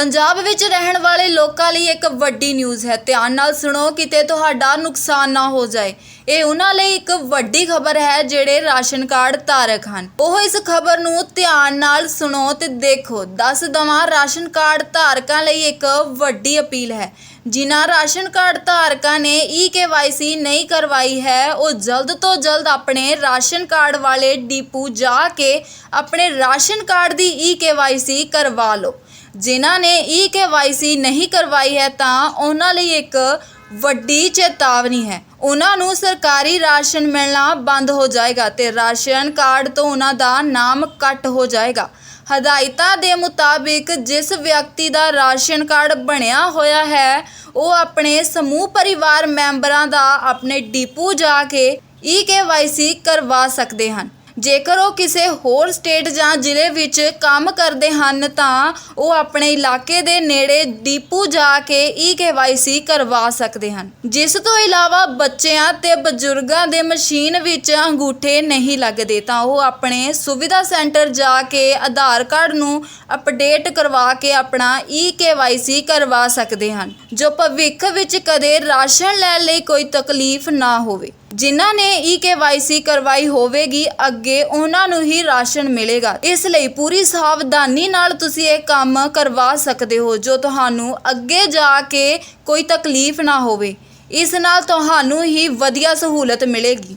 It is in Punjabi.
ਪੰਜਾਬ ਵਿੱਚ ਰਹਿਣ ਵਾਲੇ ਲੋਕਾਂ ਲਈ ਇੱਕ ਵੱਡੀ ਨਿਊਜ਼ ਹੈ। ਧਿਆਨ ਨਾਲ ਸੁਣੋ ਕਿਤੇ ਤੁਹਾਡਾ ਨੁਕਸਾਨ ਨਾ ਹੋ ਜਾਏ। ਇਹ ਉਹਨਾਂ ਲਈ ਇੱਕ ਵੱਡੀ ਖਬਰ ਹੈ ਜਿਹੜੇ ਰਾਸ਼ਨ ਕਾਰਡ ਧਾਰਕ ਹਨ। ਉਹ ਇਸ ਖਬਰ ਨੂੰ ਧਿਆਨ ਨਾਲ ਸੁਣੋ ਤੇ ਦੇਖੋ। ਦੱਸ ਦਵਾਂ, ਰਾਸ਼ਨ ਕਾਰਡ ਧਾਰਕਾਂ ਲਈ ਇੱਕ ਵੱਡੀ ਅਪੀਲ ਹੈ। ਜਿਨ੍ਹਾਂ ਰਾਸ਼ਨ ਕਾਰਡ ਧਾਰਕਾਂ ਨੇ ਈ ਨਹੀਂ ਕਰਵਾਈ ਹੈ, ਉਹ ਜਲਦ ਤੋਂ ਜਲਦ ਆਪਣੇ ਰਾਸ਼ਨ ਕਾਰਡ ਵਾਲੇ ਡੀਪੂ ਜਾ ਕੇ ਆਪਣੇ ਰਾਸ਼ਨ ਕਾਰਡ ਦੀ ਈ ਕਰਵਾ ਲਓ। ਜਿਨ੍ਹਾਂ ਨੇ ਈ ਨਹੀਂ ਕਰਵਾਈ ਹੈ ਤਾਂ ਉਹਨਾਂ ਲਈ ਇੱਕ ਵੱਡੀ ਚੇਤਾਵਨੀ ਹੈ। ਉਹਨਾਂ ਨੂੰ ਸਰਕਾਰੀ ਰਾਸ਼ਨ ਮਿਲਣਾ ਬੰਦ ਹੋ ਜਾਏਗਾ ਤੇ ਰਾਸ਼ਨ ਕਾਰਡ ਤੋਂ ਉਹਨਾਂ ਦਾ ਨਾਮ ਕੱਟ ਹੋ ਜਾਏਗਾ। ਹਦਾਇਤਾਂ ਦੇ ਮੁਤਾਬਿਕ ਜਿਸ ਵਿਅਕਤੀ ਦਾ ਰਾਸ਼ਨ ਕਾਰਡ ਬਣਿਆ ਹੋਇਆ ਹੈ, ਉਹ ਆਪਣੇ ਸਮੂਹ ਪਰਿਵਾਰ ਮੈਂਬਰਾਂ ਦਾ ਆਪਣੇ ਡੀਪੂ ਜਾ ਕੇ ਈ ਕਰਵਾ ਸਕਦੇ ਹਨ। ਜੇਕਰ ਉਹ ਕਿਸੇ ਹੋਰ ਸਟੇਟ ਜਾਂ ਜ਼ਿਲ੍ਹੇ ਵਿੱਚ ਕੰਮ ਕਰਦੇ ਹਨ, ਤਾਂ ਉਹ ਆਪਣੇ ਇਲਾਕੇ ਦੇ ਨੇੜੇ ਡੀਪੂ ਜਾ ਕੇ ਈ ਕਰਵਾ ਸਕਦੇ ਹਨ। ਜਿਸ ਤੋਂ ਇਲਾਵਾ ਬੱਚਿਆਂ ਤੇ ਬਜ਼ੁਰਗਾਂ ਦੇ ਮਸ਼ੀਨ ਵਿੱਚ ਅੰਗੂਠੇ ਨਹੀਂ ਲੱਗਦੇ, ਤਾਂ ਉਹ ਆਪਣੇ ਸੁਵਿਧਾ ਸੈਂਟਰ ਜਾ ਕੇ ਆਧਾਰ ਕਾਰਡ ਨੂੰ ਅਪਡੇਟ ਕਰਵਾ ਕੇ ਆਪਣਾ ਈ ਕਰਵਾ ਸਕਦੇ ਹਨ, ਜੋ ਭਵਿੱਖ ਵਿੱਚ ਕਦੇ ਰਾਸ਼ਨ ਲੈਣ ਲਈ ਕੋਈ ਤਕਲੀਫ ਨਾ ਹੋਵੇ। ਜਿਨ੍ਹਾਂ ਨੇ ਈ ਕਰਵਾਈ ਹੋਵੇਗੀ, ਅੱਗੇ ਉਹਨਾਂ ਨੂੰ ਹੀ ਰਾਸ਼ਨ ਮਿਲੇਗਾ। ਇਸ ਲਈ ਪੂਰੀ ਸਾਵਧਾਨੀ ਨਾਲ ਤੁਸੀਂ ਇਹ ਕੰਮ ਕਰਵਾ ਸਕਦੇ ਹੋ, ਜੋ ਤੁਹਾਨੂੰ ਅੱਗੇ ਜਾ ਕੇ ਕੋਈ ਤਕਲੀਫ ਨਾ ਹੋਵੇ। ਇਸ ਨਾਲ ਤੁਹਾਨੂੰ ਹੀ ਵਧੀਆ ਸਹੂਲਤ ਮਿਲੇਗੀ।